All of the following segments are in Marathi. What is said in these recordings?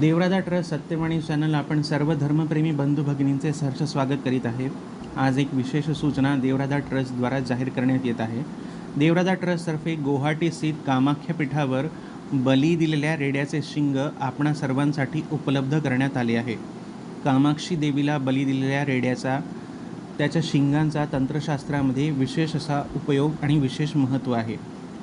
देवराजा ट्रस्ट सत्यवाणी चॅनल आपण सर्व धर्मप्रेमी बंधू भगिनींचे सहर्ष स्वागत करीत आहे. आज एक विशेष सूचना देवराजा ट्रस्टद्वारा जाहीर करण्यात येत आहे. देवराजा ट्रस्टतर्फे गुवाहाटी स्थित कामाख्या पीठावर बली दिलेल्या रेड्याचे शिंग आपणा सर्वांसाठी उपलब्ध करण्यात आले आहे. कामाक्षी देवीला बली दिलेल्या रेड्याचा त्याच्या शिंगांचा तंत्रशास्त्रामध्ये विशेष असा उपयोग आणि विशेष महत्त्व आहे.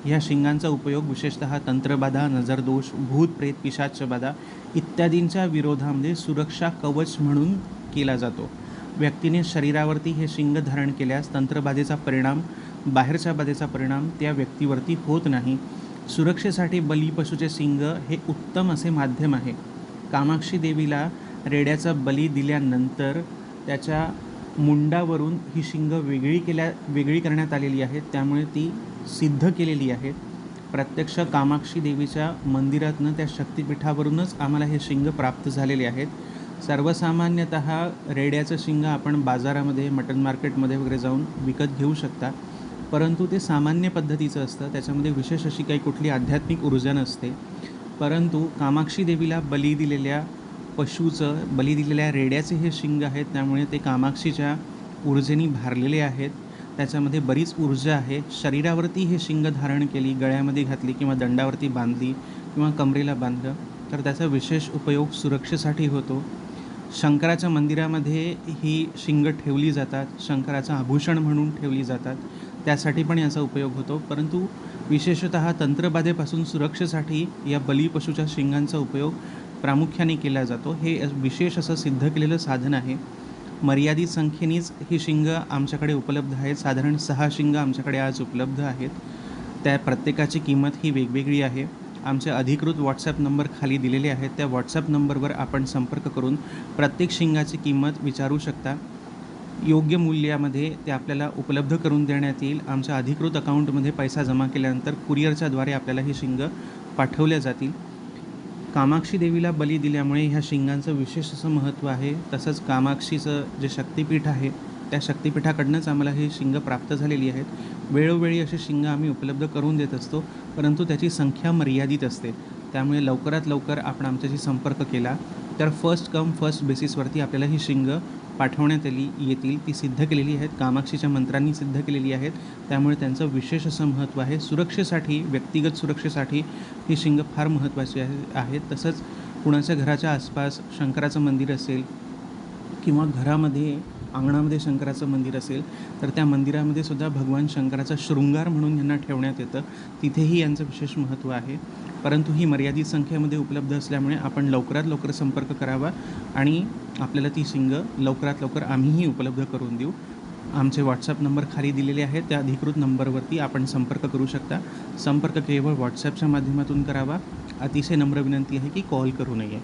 ह्या शिंगांचा उपयोग विशेषतः तंत्रबाधा नजरदोष भूत प्रेत पिशाचबाधा इत्यादींच्या विरोधामध्ये सुरक्षा कवच म्हणून केला जातो. व्यक्तीने शरीरावरती हे शिंग धारण केल्यास तंत्रबाधेचा परिणाम बाहेरच्या बाधेचा परिणाम त्या व्यक्तीवरती होत नाही. सुरक्षेसाठी बली पशुचे शिंग हे उत्तम असे माध्यम आहे. कामाक्षी देवीला रेड्याचा बली दिल्यानंतर त्याच्या मुंडावरून ही शिंग वेगळी केल्या वेगळी करण्यात आलेली आहेत त्यामुळे ती सिद्ध केलेली आहेत. प्रत्यक्ष कामाक्षी देवीच्या मंदिरातनं त्या शक्तिपीठावरूनच आम्हाला हे शिंग प्राप्त झालेले आहेत. सर्वसामान्यत रेड्याचं शिंग आपण बाजारामध्ये मटन मार्केटमध्ये वगैरे जाऊन विकत घेऊ शकता. परंतु ते सामान्य पद्धतीचं असतं. त्याच्यामध्ये विशेष अशी काही कुठली आध्यात्मिक ऊर्जा नसते. परंतु कामाक्षी देवीला बली दिलेल्या पशूचं बली दिलेल्या रेड्याचे हे शिंग आहेत. त्यामुळे ते कामाक्षीच्या ऊर्जेने भारलेले आहेत. त्याच्यामध्ये बरीच ऊर्जा आहे. शरीरावरती हे शिंग धारण केली गळ्यामध्ये घातली किंवा दंडावरती बांधली किंवा कमरेला बांधलं तर त्याचा विशेष उपयोग सुरक्षेसाठी होतो. शंकराच्या मंदिरामध्ये ही शिंग ठेवली जातात शंकराचं आभूषण म्हणून ठेवली जातात. त्यासाठी पण याचा उपयोग होतो. परंतु विशेषतः तंत्रबाधेपासून सुरक्षेसाठी या बलीपशूच्या शिंगांचा उपयोग प्रामुख्याने केला जातो. हे विशेष असं सिद्ध केलेलं साधन आहे. मर्यादित संख्येनेच ही शिंग आमच्याकडे उपलब्ध आहेत. साधारण सहा शिंग आमच्याकडे आज उपलब्ध आहेत. त्या प्रत्येकाची किंमत ही वेगवेगळी आहे. आमचे अधिकृत व्हॉट्सॲप नंबर खाली दिलेले आहेत. त्या व्हॉट्सॲप नंबरवर आपण संपर्क करून प्रत्येक शिंगाची किंमत विचारू शकता. योग्य मूल्यामध्ये ते आपल्याला उपलब्ध करून देण्यात येईल. आमच्या अधिकृत अकाउंटमध्ये पैसा जमा केल्यानंतर कुरिअरच्याद्वारे आपल्याला ही शिंग पाठवल्या जातील. कामाक्षी देवीला बली दिल्यामुळे ह्या शिंगांचं विशेष असं महत्त्व आहे. तसंच कामाक्षीचं जे शक्तिपीठ आहे त्या शक्तिपीठाकडनंच आम्हाला ही शिंग प्राप्त झालेली आहेत. वेळोवेळी अशी शिंग आम्ही उपलब्ध करून देत असतो परंतु त्याची संख्या मर्यादित असते. त्यामुळे लवकरात लवकर आपण आमच्याशी संपर्क केला. तर फर्स्ट कम फर्स्ट बेसिसवरती आपल्याला ही शिंग पाठवण्यात आली येतील. ती सिद्ध केलेली आहेत. कामाक्षीच्या मंत्रांनी सिद्ध केलेली आहेत. त्यामुळे त्यांचं विशेष असं महत्त्व आहे. सुरक्षेसाठी व्यक्तिगत सुरक्षेसाठी ही शिंग फार महत्त्वाची आहे आहेत. तसंच कुणाच्या घराच्या आसपास शंकराचं मंदिर असेल किंवा घरामध्ये अंगणामध्ये शंकराचं मंदिर असेल तर त्या मंदिरामध्ये सुद्धा भगवान शंकराचा शृंगार म्हणून यांना ठेवण्यात येतं. तिथेही यांचं विशेष महत्त्व आहे. परंतु ही मर्यादित संख्येमध्ये उपलब्ध असल्यामुळे आपण लवकरात लवकर संपर्क करावा आणि आपल्याला ती शिंग लवकरात लवकर आम्हीही उपलब्ध करून देऊ. आमचे व्हॉट्सअप नंबर खाली दिलेले आहेत. त्या अधिकृत नंबरवरती आपण संपर्क करू शकता. संपर्क केवळ व्हॉट्सॲपच्या माध्यमातून करावा. अतिशय नम्र विनंती आहे की कॉल करू नये.